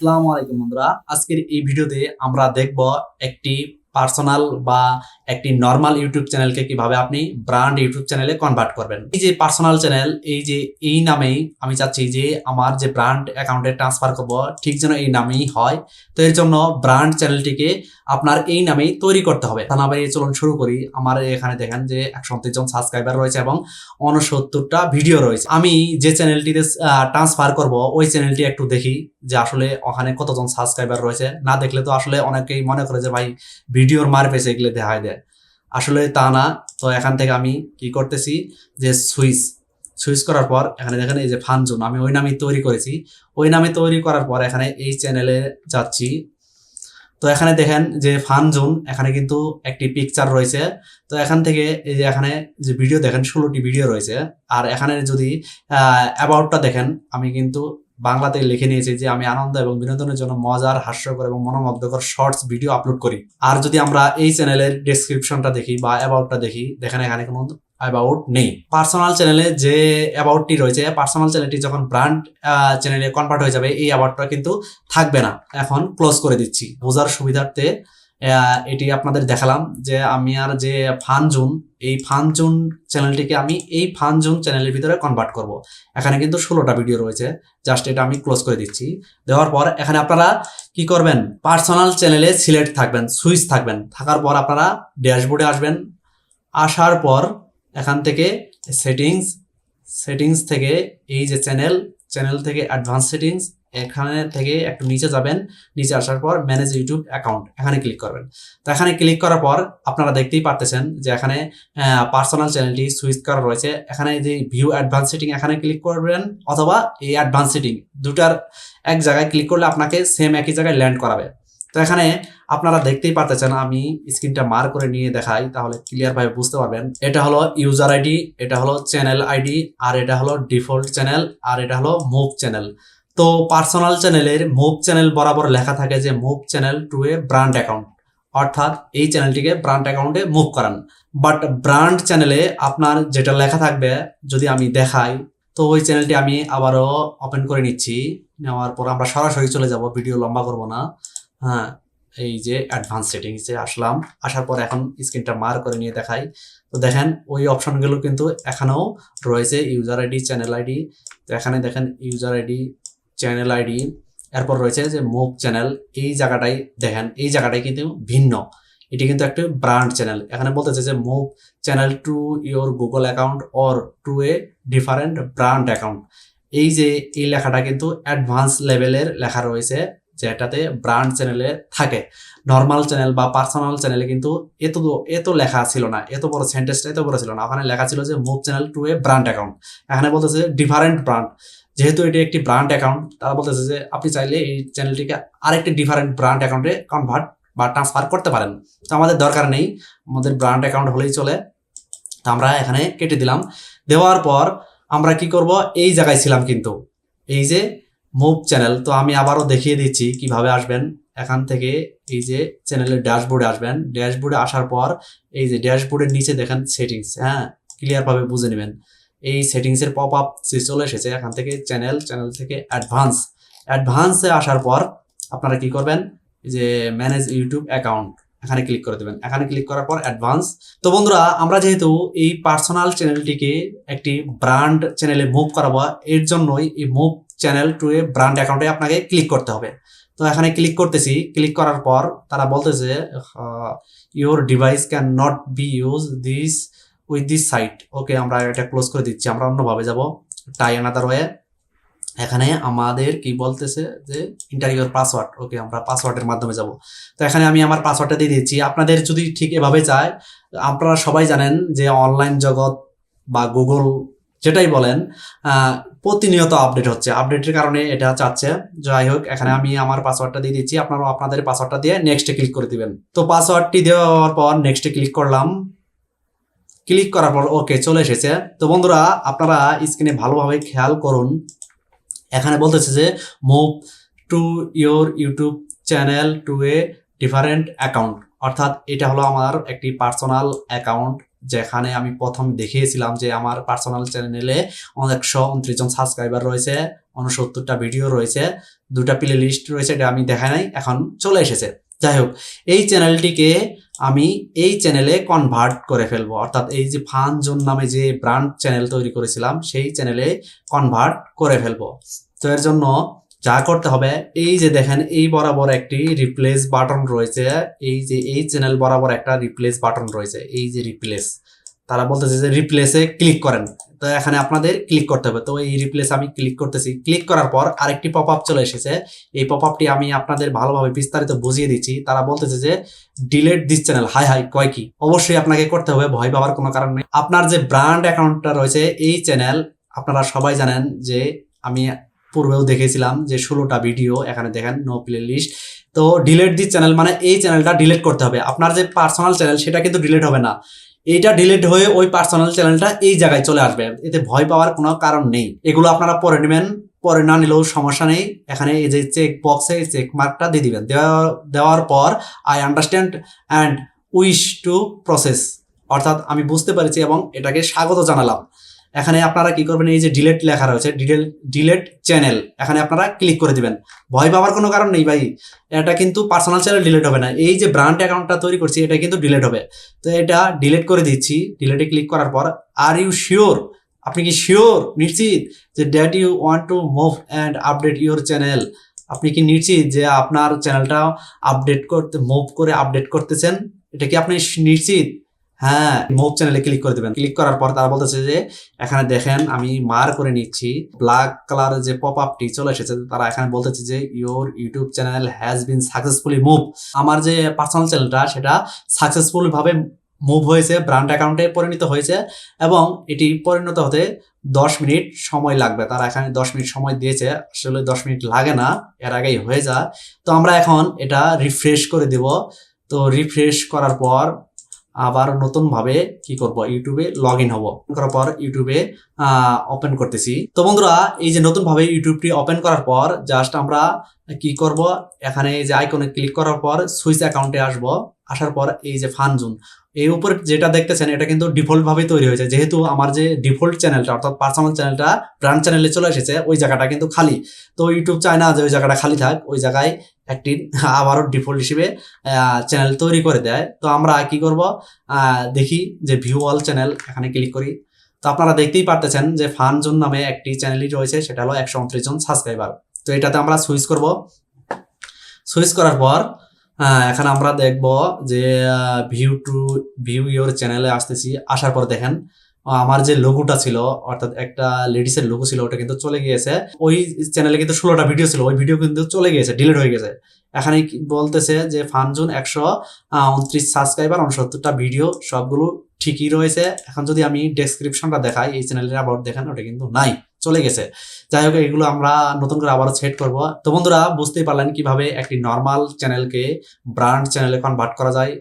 আসসালামু আলাইকুম বন্ধুরা। আজকের এই ভিডিওতে আমরা দেখব একটি পার্সোনাল বা একটি নর্মাল ইউটিউব চ্যানেলকে কীভাবে আপনি ব্র্যান্ড ইউটিউব চ্যানেলে কনভার্ট করবেন। এই যে পার্সোনাল চ্যানেল, এই যে এই নামেই আমি চাচ্ছি যে আমার যে ব্র্যান্ড অ্যাকাউন্টে ট্রান্সফার করব, ঠিক যেন এই নামেই হয়। তো এর জন্য ব্র্যান্ড চ্যানেলটিকে আপনার এই নামেই তৈরি করতে হবে। তা না ভাই চলুন শুরু করি। আমার এখানে দেখেন যে একশো জন সাবস্ক্রাইবার রয়েছে এবং উনসত্তরটা ভিডিও রয়েছে। আমি যে চ্যানেলটিতে ট্রান্সফার করব, ওই চ্যানেলটি একটু দেখি যে আসলে ওখানে কতজন সাবস্ক্রাইবার রয়েছে। না দেখলে তো আসলে অনেকেই মনে করে যে, ভাই ভিডিওর মার পেছে এগুলো দেখায় দেয় আসলে তা না। তো এখান থেকে আমি কি করতেছি যে সুইচ সুইচ করার পর এখানে দেখেন এই যে ফান জোন আমি ওই নামে তৈরি করেছি। ওই নামে তৈরি করার পর এখানে এই চ্যানেলে যাচ্ছি। তো এখানে দেখেন যে ফান জোন এখানে কিন্তু একটি পিকচার রয়েছে। তো এখান থেকে এই যে এখানে যে ভিডিও দেখেন, ষোলোটি ভিডিও রয়েছে। আর এখানে যদি অ্যাবাউটটা দেখেন, আমি কিন্তু বাংলাতে লিখে নিয়েছি যে আমি আনন্দ এবং বিনোদনের জন্য মজার, হাস্যকর এবং মনোমুগ্ধকর শর্টস ভিডিও আপলোড করি। আর যদি আমরা এই চ্যানেলের ডেসক্রিপশনটা দেখি বা অ্যাবাউটটা দেখি, দেখেন এখানে কোনো অ্যাবাউট নেই। পার্সোনাল চ্যানেলে যে অ্যাবাউটটি রয়েছে পার্সোনাল চ্যানেলটি যখন ব্র্যান্ড চ্যানেলে কনভার্ট হয়ে যাবে, এই অ্যাবাউটটা কিন্তু থাকবে না। এখন ক্লোজ করে দিচ্ছি। বোঝার সুবিধার্থে এটি আপনাদের দেখালাম যে আমি আর যে ফান জুন এই ফান জুন চ্যানেলটিকে আমি এই ফান জুন চ্যানেলের ভিতরে কনভার্ট করব। এখানে কিন্তু ষোলোটা ভিডিও রয়েছে জাস্ট এটা আমি ক্লোজ করে দিচ্ছি। দেওয়ার পর এখানে আপনারা কি করবেন? পার্সোনাল চ্যানেলে সিলেক্ট থাকবেন সুইচ থাকবেন। থাকার পর আপনারা ড্যাশবোর্ডে আসবেন। আসার পর এখান থেকে সেটিংস সেটিংস থেকে এই যে চ্যানেল চ্যানেল থেকে অ্যাডভান্স সেটিংস এখানে থেকে একটু নিচে যাবেন। নিচে আসার পর ম্যানেজ ইউটিউব অ্যাকাউন্ট এখানে ক্লিক করবেন। তো এখানে ক্লিক করার পর আপনারা দেখতেই পারতেছেন যে এখানে পার্সোনাল চ্যানেলটি সুইচ করা রয়েছে। এখানে যে ভিউ অ্যাডভান্স সেটিং এখানে ক্লিক করবেন অথবা এই অ্যাডভান্স সেটিং দুটার এক জায়গায় ক্লিক করলে আপনাকে সেম একই জায়গায় ল্যান্ড করাবে। তো এখানে আপনারা দেখতেই পারতেছেন, আমি স্ক্রিনটা মার করে নিয়ে দেখাই, তাহলে ক্লিয়ার ভাবে বুঝতে পারবেন। এটা হলো ইউজার আইডি এটা হলো চ্যানেল আইডি আর এটা হলো ডিফল্ট চ্যানেল আর এটা হলো মুভ চ্যানেল তো পার্সোনাল চ্যানেলের মুভ চ্যানেল বরাবর লেখা থাকে যে move channel to a brand account অর্থাৎ এই চ্যানেলটিকে ব্র্যান্ড অ্যাকাউন্টে মুভ করান। বাট ব্র্যান্ড চ্যানেলে আপনার যেটা লেখা থাকবে, যদি আমি দেখাই, তো ওই চ্যানেলটি আমি আবারও ওপেন করে নিচ্ছি। নেওয়ার পর আমরা সরাসরি চলে যাব ভিডিও লম্বা করব না। হ্যাঁ এই যে অ্যাডভান্স সেটিংসে আসলাম। আসার পর এখন স্ক্রিনটা মার করে নিয়ে দেখাই। তো দেখেন, ওই অপশনগুলো কিন্তু এখানেও রয়েছে ইউজার আইডি চ্যানেল আইডি তো এখানে দেখেন ইউজার আইডি চ্যানেল আইডি এরপর রয়েছে যে মুভ চ্যানেল এই জায়গাটাই দেখেন, এই জায়গাটাই কিন্তু ভিন্ন। এটি কিন্তু একটা ব্র্যান্ড চ্যানেল এখানে বলতেছে যে move channel to your Google account or to a different brand account এই যে, এই লেখাটা কিন্তু অ্যাডভান্স লেভেলের লেখা রয়েছে। যেটাতে ব্র্যান্ড চ্যানেলে থাকে। নর্মাল চ্যানেল বা পার্সোনাল চ্যানেলে কিন্তু এত এত লেখা ছিল না, এত বড় সেন্টেন্সটা এত বড় ছিল না। ওখানে লেখা ছিল যে move channel to a brand account এখানে বলতেছে ডিফারেন্ট ব্র্যান্ড যেহেতু এটি একটি ব্র্যান্ড অ্যাকাউন্ট তারা বলতেছে যে, আপনি চাইলে এই চ্যানেলটিকে আরেকটি ডিফারেন্ট ব্র্যান্ড অ্যাকাউন্টে কনভার্ট বা ট্রান্সফার করতে পারেন। তো আমাদের দরকার নেই, আমাদের ব্র্যান্ড অ্যাকাউন্ট হলেই চলে। তো আমরা এখানে কেটে দিলাম। দেওয়ার পর আমরা কি করব? এই জায়গায় ছিলাম কিন্তু। এই যে মুভ চ্যানেল তো আমি আবারও দেখিয়ে দিচ্ছি কীভাবে আসবেন। এখান থেকে এই যে চ্যানেলের ড্যাশবোর্ডে আসবেন। ড্যাশবোর্ডে আসার পর এই যে ড্যাশবোর্ডের নিচে দেখেন সেটিংস হ্যাঁ? ক্লিয়ারভাবে বুঝে নেবেন। এই সেটিংসের পপ আপ চলে এসেছে, এখান থেকে চ্যানেল চ্যানেল থেকে অ্যাডভান্স অ্যাডভান্সে আসার পর আপনারা কি করবেন? যে ম্যানেজ ইউটিউব অ্যাকাউন্ট এখানে ক্লিক করে দেবেন। এখানে ক্লিক করার পর অ্যাডভান্স তো বন্ধুরা, আমরা যেহেতু এই পার্সোনাল চ্যানেলটিকে একটি ব্র্যান্ড চ্যানেলে মুভ করাবো, এর জন্যই এই move channel to a brand অ্যাকাউন্টে আপনাকে ক্লিক করতে হবে। তো এখানে ক্লিক করতেছি ক্লিক করার পর তারা বলতেছে your device can not be use this with this site okay আমরা এটা ক্লোজ করে দিচ্ছি, আমরা অন্যভাবে যাব টাই অ্যানাদার ওয়ে এখানে আমাদের কি বলতেছে যে ইন্টার ইউর পাসওয়ার্ড ওকে আমরা পাসওয়ার্ডের মাধ্যমে যাব। তো এখানে আমি আমার পাসওয়ার্ডটা দিয়ে দিচ্ছি। আপনাদের যদি ঠিক এভাবে চায় আপনারা সবাই জানেন যে অনলাইন জগৎ বা গুগল যেটাই বলেন প্রতিনিয়ত আপডেট হচ্ছে। আপডেটের কারণে এটা চাচ্ছে। যাই হোক, এখানে আমি আমার পাসওয়ার্ডটা দিয়ে দিচ্ছি। আপনারাও আপনাদের পাসওয়ার্ডটা দিয়ে নেক্সটে ক্লিক করে দিবেন। তো পাসওয়ার্ডটি দেওয়ার পর নেক্সটে ক্লিক করলাম। ক্লিক করার পর ওকে চলে এসেছে। তো বন্ধুরা, আপনারা স্ক্রিনে ভালোভাবে খেয়াল করুন। এখানে বলতেছে যে move to your YouTube channel to a different account অর্থাৎ এটা হলো আমার একটি পার্সোনাল অ্যাকাউন্ট যেখানে আমি প্রথম দেখিয়েছিলাম যে আমার পার্সোনাল চ্যানেলে একশো উনত্রিশ জন সাবস্ক্রাইবার রয়েছে, উনসত্তরটা ভিডিও রয়েছে, দুটা প্লে লিস্ট রয়েছে এটা আমি দেখাই নাই, এখন চলে এসেছে। যাই হোক, এই চ্যানেলটিকে আমি এই চ্যানেলে কনভার্ট করে ফেলব। অর্থাৎ এই যে ফান জোন নামে যে ব্র্যান্ড চ্যানেল তৈরি করেছিলাম, সেই চ্যানেলে কনভার্ট করে ফেলব। তো এর জন্য যা করতে হবে, এই যে দেখেন, এই বরাবর একটি রিপ্লেস বাটন রয়েছে, এই যে এই চ্যানেল বরাবর একটা রিপ্লেস বাটন রয়েছে, এই যে রিপ্লেস তারা বলতেছে যে রিপ্লেসে ক্লিক করেন। তো এখানে আপনাদের ক্লিক করতে হবে। তো এই রিপ্লেস আমি ক্লিক করতেছি ক্লিক করার পর আরেকটি পপ আপ চলে এসেছে, এই পপ আপটি আমি আপনাদের ভালোভাবে বিস্তারিত বুঝিয়ে দিচ্ছি। তারা বলতেছে যে ডিলেট দিস চ্যানেল হাই হাই, কয় কি? অবশ্যই আপনাকে করতে হবে, ভয় পাওয়ার কোনো কারণ নেই। আপনার যে ব্র্যান্ড অ্যাকাউন্টটা রয়েছে, এই চ্যানেল আপনারা সবাই জানেন যে আমি পূর্বেও দেখেছিলাম যে ষোলোটা ভিডিও এখানে দেখেন নো প্লে লিস্ট তো ডিলেট দি চ্যানেল মানে এই চ্যানেলটা ডিলেট করতে হবে। আপনার যে পার্সোনাল চ্যানেল সেটা কিন্তু ডিলেট হবে না। এইটা ডিলিট হয়ে ওই পার্সোনাল চ্যানেলটা এই জায়গায় চলে আসবে। এতে ভয় পাওয়ার কোনো কারণ নেই। এগুলো আপনারা পরে নেবেন পরে না নিলেও সমস্যা নেই। এখানে এই যে চেক বক্সে চেক মার্কটা দিয়ে দিবেন। দেওয়ার পর I understand and wish to process অর্থাৎ আমি বুঝতে পেরেছি এবং এটাকে স্বাগত জানালাম। এখানে আপনারা কি করবেন, এই যে ডিলেট লেখা রয়েছে ডিটেল ডিলেট চ্যানেল এখানে আপনারা ক্লিক করে দিবেন। ভয় পাওয়ার কোনো কারণ নেই ভাই, এটা কিন্তু পার্সোনাল চ্যানেল ডিলেট হবে না। এই যে ব্র্যান্ড অ্যাকাউন্টটা তৈরি করছি, এটা কিন্তু ডিলেট হবে। তো এটা ডিলেট করে দিচ্ছি ডিলেটে ক্লিক করার পর আর ইউ শিওর আপনি কি শিওর নিশ্চিত যে that you want to move and update your channel আপনি কি নিশ্চিত যে আপনার চ্যানেলটা আপডেট করতে মুভ করে আপডেট করতেছেন? এটা কি আপনি নিশ্চিত? হ্যাঁ মুভ চ্যানেলে ক্লিক করে দেবেন। ক্লিক করার পর তারা বলতেছে যে, এখানে দেখেন, আমি মার করে নিচ্ছি। ব্ল্যাক কালারের যে পপ আপটি চলে এসেছে, তারা এখানে বলতেছে যে your YouTube channel has been successfully move আমার যে পার্সোনাল চ্যানেলটা সেটা সাকসেসফুল ভাবে মুভ হয়েছে ব্র্যান্ড অ্যাকাউন্টে পরিণত হয়েছে এবং এটি পরিণত হতে দশ মিনিট সময় লাগবে। তারা এখানে দশ মিনিট সময় দিয়েছে, আসলে দশ মিনিট লাগে না, এর আগেই হয়ে যায়। তো আমরা এখন এটা রিফ্রেশ করে দেব। তো রিফ্রেশ করার পর আবার নতুনভাবে কি করব? ইউটিউবে লগ ইন হব। করার পর ইউটিউবে ওপেন করতেছি। তো বন্ধুরা, এই যে নতুনভাবে ইউটিউবটি ওপেন করার পর জাস্ট আমরা কি করব? এখানে এই যে আইকনে ক্লিক করার পর সুইচ অ্যাকাউন্টে আসব। আসার পর এই যে ফান জোন এই উপর যেটা দেখতেছেন, এটা কিন্তু ডিফল্ট ভাবে তৈরি হয়েছে। যেহেতু আমার যে ডিফল্ট চ্যানেলটা, অর্থাৎ পার্সোনাল চ্যানেলটা ব্র্যান্ড চ্যানেলে চলে এসেছে, ওই জায়গাটা কিন্তু খালি। তো ইউটিউব চায় না যে ওই জায়গাটা খালি থাক, ওই জায়গায় একটি আবারও ডিফল্ট হিসেবে চ্যানেল তৈরি করে দেয়। তো আমরা কি করব? দেখি যে ভিউ অল চ্যানেল এখানে ক্লিক করি। তো আপনারা দেখতেই পারতেছেন যে ফান জোন নামে একটি চ্যানেলই রয়েছে, সেটা হলো একশো উনত্রিশ জন সাবস্ক্রাইবার তো এটাতে আমরা সুইচ করব। সুইচ করার পর এখানে আমরা দেখব যে ভিউ টু ভিউ ইওর চ্যানেলে আসতেছি। আসার পর দেখেন আমার যে লোগোটা ছিল, অর্থাৎ একটা লেডিসের লোগো ছিল, ওটা কিন্তু চলে গিয়েছে। ওই চ্যানেলে কিন্তু ষোলোটা ভিডিও ছিল, ওই ভিডিও কিন্তু চলে গিয়েছে ডিলিট হয়ে গেছে। এখানে বলতেছে যে, ফানজুন একশো উনত্রিশ সাবস্ক্রাইবার উনসত্তরটা ভিডিও সবগুলো ঠিকই রয়েছে। এখন যদি আমি ডেসক্রিপশনটা দেখাই, এই চ্যানেলের আবার দেখেন, ওটা কিন্তু নাই, চলে গেছে। যাই হোক, এগুলো আমরা নতুন করে আবারও সেট করব। তো বন্ধুরা, বুঝতেই পারলেন কীভাবে একটি নর্মাল চ্যানেলকে ব্র্যান্ড চ্যানেলে কনভার্ট করা যায়।